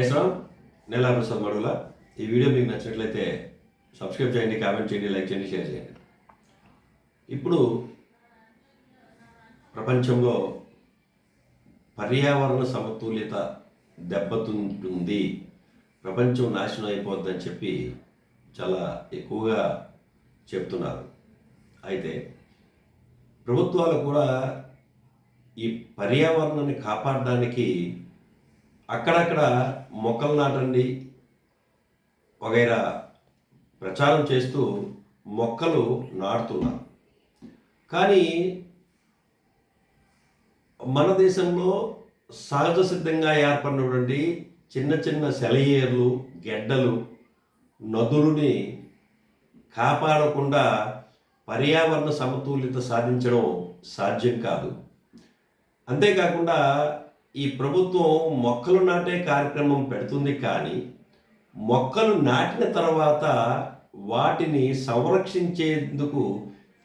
శ్రీరామ్ నెల ప్రసాద్ మడుగుల. ఈ వీడియో మీకు నచ్చినట్లయితే సబ్స్క్రైబ్ చేయండి కామెంట్ చేయండి లైక్ చేయండి షేర్ చేయండి. ఇప్పుడు ప్రపంచంలో పర్యావరణ సమతుల్యత దెబ్బతింటుంది. ప్రపంచం నాశనం అయిపోద్దని చెప్పి చాలా ఎక్కువగా చెప్తున్నారు. అయితే ప్రభుత్వాలు కూడా ఈ పర్యావరణాన్ని కాపాడడానికి అక్కడక్కడ మొక్కలు నాటండి వగైరా ప్రచారం చేస్తూ మొక్కలు నాటుతున్నారు. కానీ మన దేశంలో సహజ సిద్ధంగా ఏర్పడినటువంటి చిన్న చిన్న సెలయేర్లు గెడ్డలు నదులని కాపాడకుండా పర్యావరణ సమతుల్యత సాధించడం సాధ్యం కాదు. అంతేకాకుండా ఈ ప్రభుత్వం మొక్కలు నాటే కార్యక్రమం పెడుతుంది కానీ మొక్కలు నాటిన తర్వాత వాటిని సంరక్షించేందుకు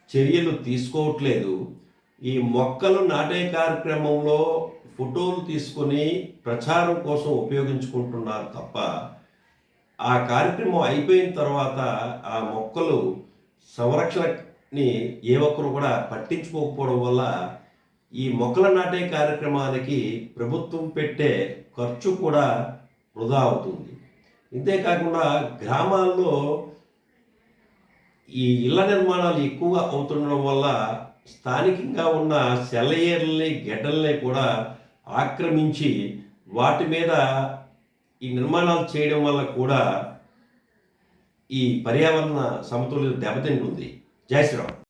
చర్యలు తీసుకోవట్లేదు. ఈ మొక్కలు నాటే కార్యక్రమంలో ఫోటోలు తీసుకొని ప్రచారం కోసం ఉపయోగించుకుంటున్నారు తప్ప ఆ కార్యక్రమం అయిపోయిన తర్వాత ఆ మొక్కలు సంరక్షణని ఏ ఒక్కరు కూడా పట్టించుకోకపోవడం వల్ల ఈ మొక్కలు నాటే కార్యక్రమానికి ప్రభుత్వం పెట్టే ఖర్చు కూడా వృధా అవుతుంది. ఇంతేకాకుండా గ్రామాల్లో ఈ ఇళ్ళ నిర్మాణాలు ఎక్కువగా అవుతుండడం వల్ల స్థానికంగా ఉన్న సెలయేర్లని గెడ్డల్ని కూడా ఆక్రమించి వాటి మీద ఈ నిర్మాణాలు చేయడం వల్ల కూడా ఈ పర్యావరణ సమతుల్యత దెబ్బతింటుంది. జై శ్రీరామ్.